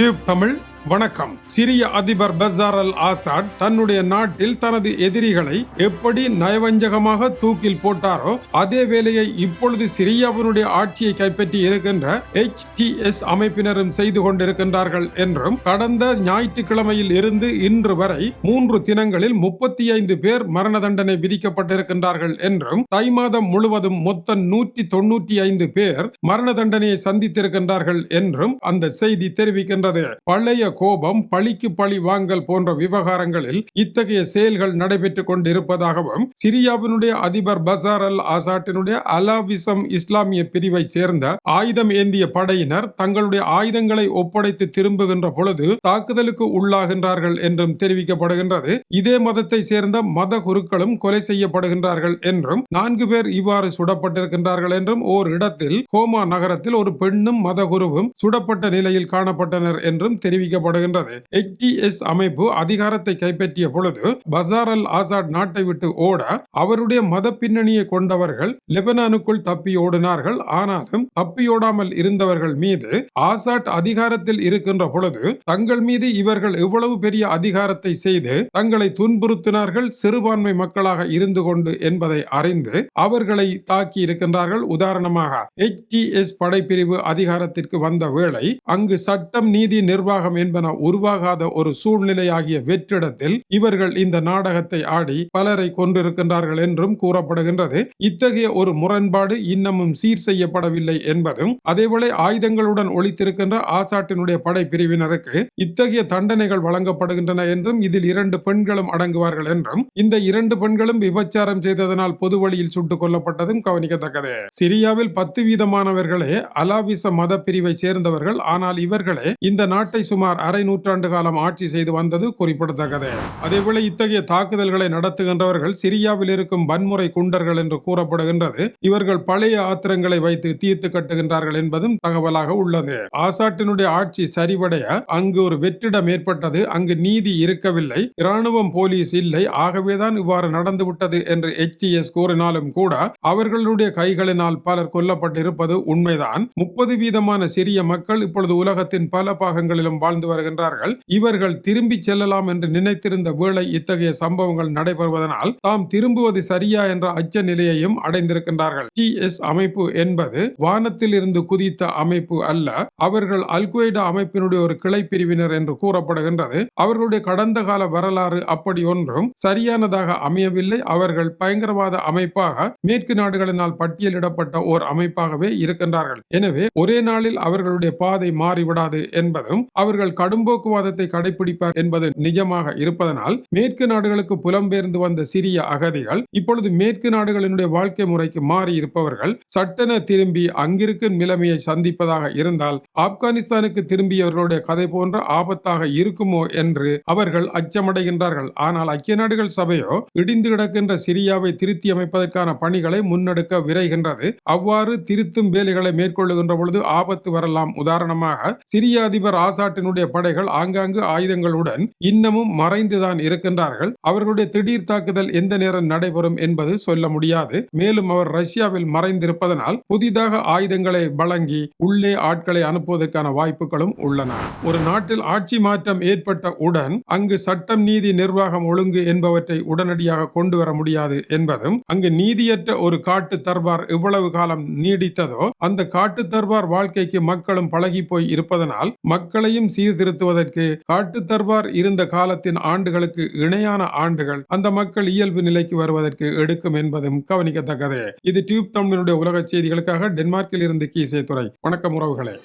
Tube Tamil வணக்கம். சிரிய அதிபர் பசார் அல் ஆசாட் தன்னுடைய நாட்டில் தனது எதிரிகளை எப்படி நயவஞ்சகமாக தூக்கில் போட்டாரோ அதே வேலையை இப்பொழுது சிரியாவினுடைய ஆட்சியை கைப்பற்றி இருக்கின்ற எச் அமைப்பினரும் செய்து கொண்டிருக்கின்றார்கள் என்றும் கடந்த ஞாயிற்றுக்கிழமையில் இருந்து இன்று வரை மூன்று தினங்களில் முப்பத்தி ஐந்து பேர் மரண தண்டனை விதிக்கப்பட்டிருக்கின்றார்கள் என்றும் தை மாதம் முழுவதும் மொத்தம் நூற்றி தொன்னூற்றி ஐந்து பேர் மரண தண்டனையை சந்தித்திருக்கின்றார்கள் என்றும் அந்த செய்தி தெரிவிக்கின்றது. பழைய கோபம் பழிக்கு பழி வாங்கல் போன்ற விவகாரங்களில் இத்தகைய செயல்கள் நடைபெற்றுக் கொண்டிருப்பதாகவும் சிரியாவினுடைய அதிபர் பசார் அல் ஆசாட்டினுடைய அலாவிசம் இஸ்லாமிய பிரிவை சேர்ந்த ஆயுதம் ஏந்திய படையினர் தங்களுடைய ஆயுதங்களை ஒப்படைத்து திரும்புகின்ற பொழுது தாக்குதலுக்கு உள்ளாகின்றார்கள் என்றும் தெரிவிக்கப்படுகின்றது. இதே மதத்தை சேர்ந்த மத குருக்களும் கொலை செய்யப்படுகின்றார்கள் என்றும் நான்கு பேர் இவ்வாறு சுடப்பட்டிருக்கின்றார்கள் என்றும் ஓர் இடத்தில் ஹோமா நகரத்தில் ஒரு பெண்ணும் மத குருவும் சுடப்பட்ட நிலையில் காணப்பட்டனர் என்றும் தெரிவிக்க தெரிவிக்கப்படுகின்றது எச்டிஎஸ் அமைப்பு அதிகாரத்தை கைப்பற்றிய பொழுது பசார் அல் ஆசாட் நாட்டை விட்டு ஓட அவருடைய மத பின்னணியை கொண்டவர்கள் லெபனானுக்குள் தப்பி ஓடினார்கள். ஆனாலும் தப்பியோடாமல் இருந்தவர்கள் மீது ஆசாட் அதிகாரத்தில் இருக்கின்ற பொழுது தங்கள் மீது இவர்கள் இவ்வளவு பெரிய அதிகாரத்தை செய்து தங்களை துன்புறுத்தினார்கள் சிறுபான்மை மக்களாக இருந்து கொண்டு என்பதை அறிந்து அவர்களை தாக்கி இருக்கின்றார்கள். உதாரணமாக எச் டி எஸ் படைப்பிரிவு அதிகாரத்திற்கு வந்த வேளை அங்கு சட்டம் நீதி நிர்வாகம் என்பன உருவாகாத ஒரு சூழ்நிலையாகிய வெற்றிடத்தில் இவர்கள் இந்த நாடகத்தை ஆடி பலரை கொண்டிருக்கின்றார்கள் என்றும் கூறப்படுகின்றது. இத்தகைய ஒரு முரண்பாடு இன்னமும் சீர் செய்யப்படவில்லை என்பதும் அதேபோல ஆயுதங்களுடன் ஒழித்திருக்கின்ற ஆசாட்டினுடைய படை பிரிவினருக்கு இத்தகைய தண்டனைகள் வழங்கப்படுகின்றன என்றும் இதில் இரண்டு பெண்களும் அடங்குவார்கள் என்றும் இந்த இரண்டு பெண்களும் விபச்சாரம் செய்ததனால் பொது வழியில் சுட்டுக் கொல்லப்பட்டதும் கவனிக்கத்தக்கது. சிரியாவில் பத்து வீதமானவர்களே அலாவிச மத பிரிவை சேர்ந்தவர்கள் ஆனால் இவர்களே இந்த நாட்டை சுமார் அரை நூற்றாண்டு காலம் ஆட்சி செய்து வந்தது குறிப்பிடத்தக்கது. அதேபோல இத்தகைய தாக்குதல்களை நடத்துகின்றவர்கள் சிரியாவில் இருக்கும் வன்முறை குண்டர்கள் என்று கூறப்படுகின்றது. இவர்கள் பழைய ஆத்திரங்களை வைத்து தீர்த்து கட்டுகின்றார்கள் என்பதும் தகவலாக உள்ளது. ஆசாட்டினுடைய ஆட்சி சரிவடைய அங்கு ஒரு வெற்றிடம் ஏற்பட்டது. அங்கு நீதி இருக்கவில்லை. இராணுவம் போலீஸ் இல்லை. ஆகவேதான் இவ்வாறு நடந்துவிட்டது என்று எச்டிஎஸ் கூறினாலும் கூட அவர்களுடைய கைகளினால் பலர் கொல்லப்பட்டிருப்பது உண்மைதான். முப்பது வீதமான சிறிய மக்கள் இப்பொழுது உலகத்தின் பல பாகங்களிலும் வாழ்ந்து வருகின்றார்கள். இவர்கள் திரும்பி செல்லலாம் என்று நினைத்திருந்த வேளை இத்தகைய சம்பவங்கள் நடைபெறுவதனால் தாம் திரும்புவது சரியா என்ற அச்ச நிலையையும் அடைந்திருக்கின்றார்கள். டி எஸ் அமைப்பு என்பது வானத்தில் இருந்து குதித்த அமைப்பு அல்ல. அவர்கள் அல்குவைடா அமைப்பினுடைய ஒரு கிளை பிரிவினர் என்று கூறப்படுகின்றது. அவர்களுடைய கடந்த கால வரலாறு அப்படி ஒன்றும் சரியானதாக அமையவில்லை. அவர்கள் பயங்கரவாத அமைப்பாக மேற்கு நாடுகளினால் பட்டியலிடப்பட்ட ஓர் அமைப்பாகவே இருக்கின்றார்கள். எனவே ஒரே நாளில் அவர்களுடைய பாதை மாறிவிடாது என்பதும் அவர்கள் கடும்போக்குவாதத்தை கடைபிடிப்பார் என்பது நிஜமாக இருப்பதனால் மேற்கு நாடுகளுக்கு புலம்பெயர்ந்து வந்த சிறிய அகதிகள் இப்பொழுது மேற்கு நாடுகளினுடைய வாழ்க்கை முறைக்கு மாறி இருப்பவர்கள் சட்டென திரும்பி அங்கிருக்கும் நிலைமையை சந்திப்பதாக இருந்தால் ஆப்கானிஸ்தானுக்கு திரும்பியவர்களுடைய கதை போன்ற ஆபத்தாக இருக்குமோ என்று அவர்கள் அச்சமடைகின்றார்கள். ஆனால் ஐக்கிய நாடுகள் சபையோ இடிந்து கிடக்கின்ற சிரியாவை திருத்தி அமைப்பதற்கான பணிகளை முன்னெடுக்க விரைகின்றது. அவ்வாறு திருத்தும் வேலைகளை மேற்கொள்ளுகின்ற பொழுது ஆபத்து வரலாம். உதாரணமாக சிரிய அதிபர் ஆசாட்டினுடைய படைகள் ஆங்காங்கு ஆயுதங்களுடன் இன்னமும் மறைந்துதான் இருக்கின்றார்கள். அவர்களுடைய திடீர் தாக்குதல் எந்த நேரம் நடைபெறும் என்பது சொல்ல முடியாது. மேலும் அவர் ரஷ்யாவில் மறைந்திருப்பதனால் புதிதாக ஆயுதங்களை வழங்கி உள்ளே ஆட்களை அனுப்புவதற்கான வாய்ப்புகளும் உள்ளன. ஒரு நாட்டில் ஆட்சி மாற்றம் ஏற்பட்ட உடன் அங்கு சட்டம் நீதி நிர்வாகம் ஒழுங்கு என்பவற்றை உடனடியாக கொண்டு வர முடியாது என்பதும் அங்கு நீதியற்ற ஒரு காட்டு தர்பார் எவ்வளவு காலம் நீடித்ததோ அந்த காட்டு தர்பார் வாழ்க்கைக்கு மக்களும் பழகி போய் இருப்பதனால் மக்களையும் திருத்துவதற்கு காட்டு தர்பார் இருந்த காலத்தின் ஆண்டுகளுக்கு இணையான ஆண்டுகள் அந்த மக்கள் இயல்பு நிலைக்கு வருவதற்கு எடுக்கும் என்பதும் கவனிக்கத்தக்கது. இது டியூப் தமிழனுடைய உலக செய்திகளுக்காக டென்மார்க்கில் இருந்து கீசே துறை வணக்கம் உறவுகளே.